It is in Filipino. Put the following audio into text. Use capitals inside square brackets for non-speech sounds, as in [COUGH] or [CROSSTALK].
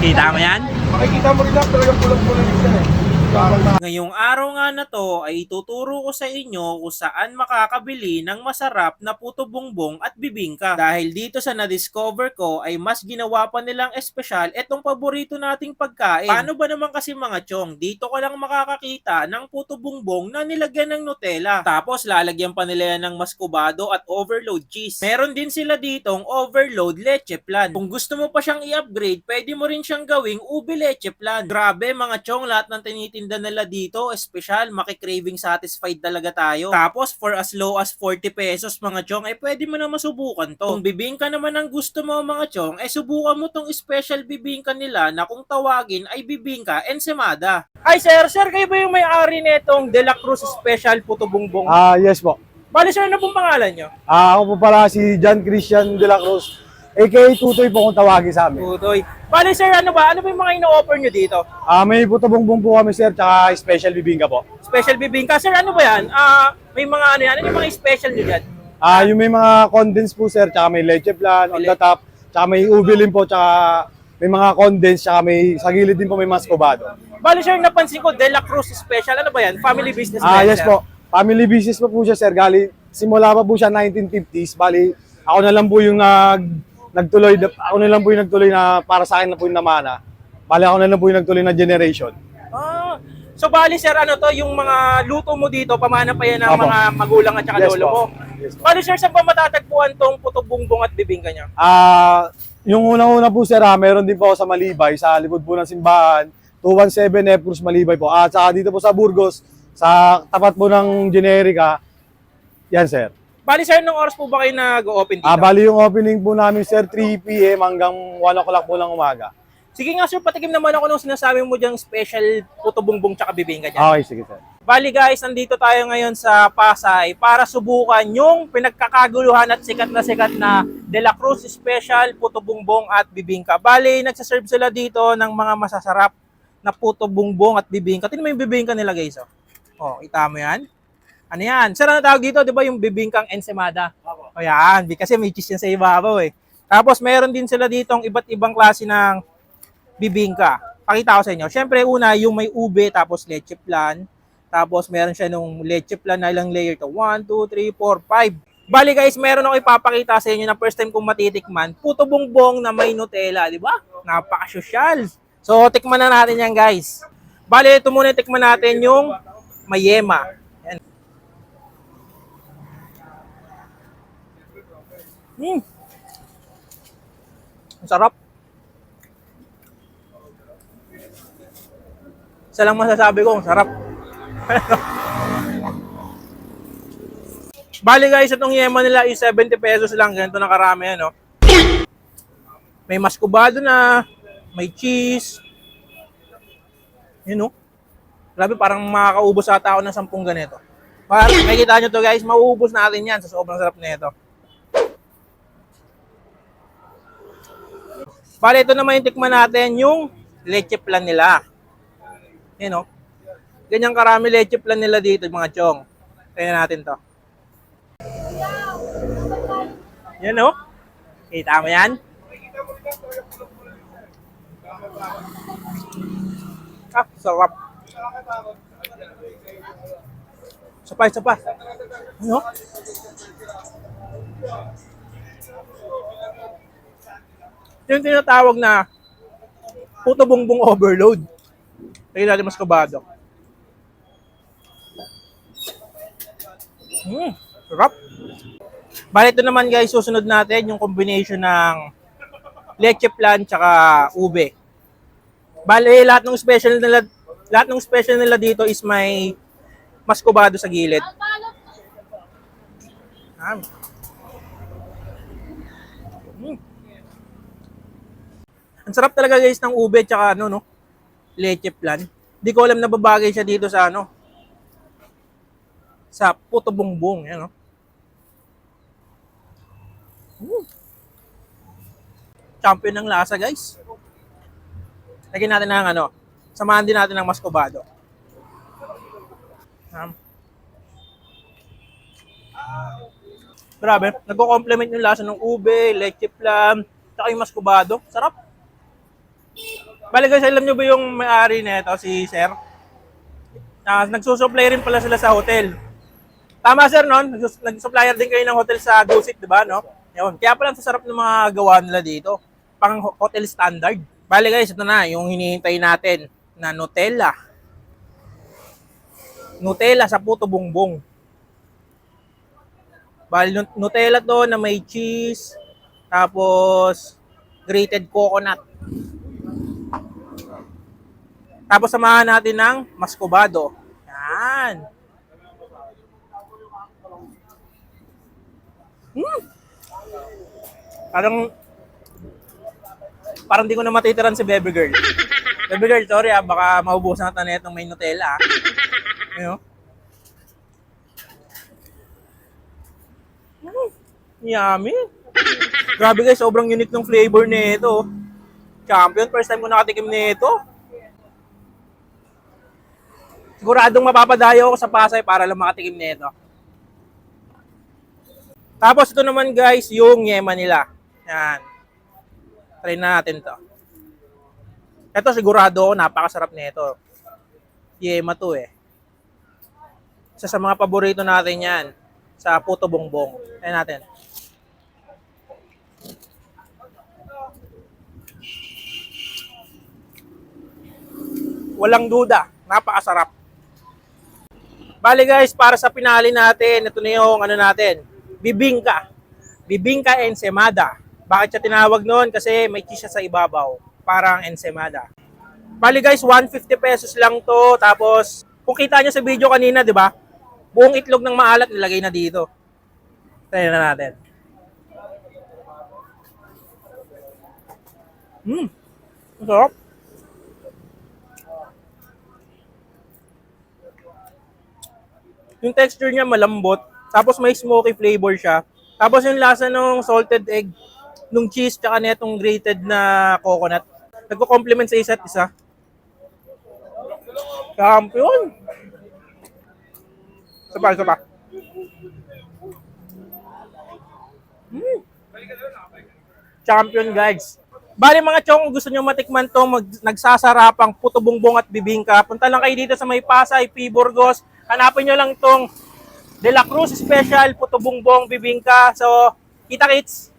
Kita mo yan? Makikita mo rin lang talaga pulang-pulang siya eh. Ngayong araw nga na to ay ituturo ko sa inyo kung saan makakabili ng masarap na puto bongbong at bibingka. Dahil dito sa na-discover ko ay mas ginawa pa nilang espesyal itong paborito nating pagkain. Paano ba naman kasi mga chong? Dito ka lang makakakita ng puto bongbong na nilagyan ng Nutella. Tapos lalagyan pa nila yan ng mascobado at overload cheese. Meron din sila ditong overload leche plan. Kung gusto mo pa siyang i-upgrade, pwede mo rin siyang gawing ube leche plan. Grabe mga chong, lahat ng tinitinda nila dito, espesyal, makikraving satisfied talaga tayo. Tapos for as low as 40 pesos mga chong, eh pwede mo na masubukan to. Kung bibingka naman ang gusto mo mga chong, eh subukan mo tong special bibingka nila na kung tawagin ay bibingka ensemada. Ay sir, sir, kayo ba yung may-ari nitong De La Cruz Special Puto Bongbong? Ah, yes po. Bali sir, ano pong pangalan nyo? Ah, ako po pala si John Christian de la Cruz, aka Tutoy po kung tawagin sa amin. Putoy. Bali sir, ano ba? Ano ba yung mga ino-offer nyo dito? Ah, may puto bongbong po kami sir, tsaka special bibingka po. Special bibingka. Sir, ano ba yan? Ah, may mga ano yan? Ano yung mga special nyo dyan? Ah, yung may mga condensed po sir, tsaka may leche plan on the top, tsaka may ube rin po, tsaka may mga condensed, tsaka may sa gilid din po may mascobado. Bali sir, napansin ko, De La Cruz Special. Ano ba yan? Family business Ah, yes po. Family business po po siya sir, gali simula pa po siya 1950s, bali ako na lang po yung nag nagtuloy, ako na lang po yung nagtuloy na para sa akin na po yung namana. Bali ako na lang po yung nagtuloy na generation. Ah, so bali sir, ano to, yung mga luto mo dito, pamana pa yan ng Apo. mga magulang at saka Yes lolo po. mo. Yes po. Bali sir, saan ba matatagpuan tong puto bongbong at bibingka nyo? Ah, yung unang-una po sir, ah, meron din po ako sa Malibay, sa likod po ng simbahan, 217 F Cruz Malibay po. At saka dito po sa Burgos, sa tapat po ng Generica. Yan sir. Bali sir, nung oras po ba kayo nag-open dito? Ah, bali yung opening po namin sir, 3 p.m. hanggang 1 o'clock po ng umaga. Sige nga sir, patikim naman ako nung sinasabi mo diyang special puto bongbong tsaka bibingka dyan. Okay, sige sir. Bali guys, nandito tayo ngayon sa Pasay para subukan yung pinagkakaguluhan at sikat na sikat na De La Cruz Special, Puto Bongbong at Bibingka. Bali, nagsaserve sila dito ng mga masasarap na Puto Bongbong at Bibingka. Tingnan mo yung Bibingka nila guys. Oh, oh kita mo yan? Ano yan? Sir, ano tawag dito? Di ba yung Bibingkang Ensemada? O yan, kasi may cheese yan sa ibabaw eh. Tapos meron din sila dito ang iba't ibang klase ng bibingka. Pakita ko sa inyo. Siyempre, una, yung may ube, tapos leche plan. Tapos, meron siya nung leche plan na ilang layer to. 1, 2, 3, 4, 5. Bali guys, meron ako ipapakita sa inyo na first time kong matitikman. Puto bongbong na may Nutella, di ba? Napaka-social. So, tikman na natin yan guys. Bali, ito muna tikman natin yung mayema. Hmm. Ang sarap. Isa lang masasabi ko, sarap. [LAUGHS] Bali guys, itong yema nila is 70 pesos lang. Ganito na karami yan, no? May mascobado na, may cheese. Yun, no? Grabe, parang makakaubos ata ako ng 10 ganito. Para, makikita nyo to guys, mauubos natin yan sa sobrang sarap nito. Bali, ito naman yung tikman natin, yung leche plan nila. Yun, no? Ganyang karami leche plan nila dito, mga chong. Tingnan natin to. Yan, no? Kita mo yan? Ah, sarap. Isa pa, isa pa. Ano? Yung tinatawag na puto bongbong overload. Tingnan natin mas kabado. Hmm, sarap. Bali ito naman guys, susunod natin yung combination ng leche plan tsaka ube. Bali lahat ng special nila lahat ng special nila dito is may mascobado sa gilid. Ah. Ang sarap talaga guys ng ube tsaka ano no, leche plan. Di ko alam na babagay siya dito sa ano sa puto bongbong, yan no. Mm. Champion ng lasa, guys. Lagyan natin ng ano, samahan din natin ng mascobado. Um, grabe, nagko-complement yung lasa ng ube, leche plan, tsaka yung mascobado. Sarap. Bali guys, alam nyo ba yung may-ari nito, si Sir? Ah, nagsusupply rin pala sila sa hotel. Tama sir, no? Nagsus- Nag-supplier din kayo ng hotel sa Gusit, di ba, no? Yun. Kaya pala ang sasarap ng mga gawa nila dito. Pang ho- hotel standard. Bali guys, ito na, yung hinihintay natin na Nutella. Nutella sa puto bongbong. Bali, nu- Nutella to na may cheese, tapos grated coconut. Tapos samahan natin ng mascobado. Yan. Hmm. Parang parang di ko na matitiran si Baby Girl. [LAUGHS] Baby Girl, sorry ah, baka maubusan natin na itong may Nutella. [LAUGHS] Ano? Mm, yummy. Grabe guys, sobrang unique ng flavor nito. Champion, first time ko nakatikim nito. Siguradong mapapadayo ako sa Pasay para lang makatikim nito. Tapos ito naman guys, yung yema nila. Yan. Try na natin to. Ito sigurado ako, napakasarap nito. Yema to eh. Isa sa mga paborito natin yan. Sa puto bongbong. Try natin. Walang duda, napakasarap. Bali guys, para sa pinali natin, ito na yung ano natin, bibingka. Bibingka ensemada. Bakit siya tinawag noon? Kasi may cheese siya sa ibabaw. Parang ensemada. Bali guys, 150 pesos lang to. Tapos, kung kita nyo sa video kanina, di ba? Buong itlog ng maalat nilagay na dito. Try na natin. Hmm. Ang sarap. Yung texture niya malambot, tapos may smoky flavor siya. Tapos yung lasa ng salted egg, nung cheese, tsaka netong grated na coconut. Nagko-complement sa isa't isa. Champion! Isa pa, isa pa. Mm. Champion guys. Bali mga chong, gusto nyo matikman to, nagsasarapang puto bongbong at bibingka, punta lang kayo dito sa may Pasay, P. Burgos. Hanapin nyo lang tong De La Cruz Special Puto Bongbong Bibingka. So, kita kits!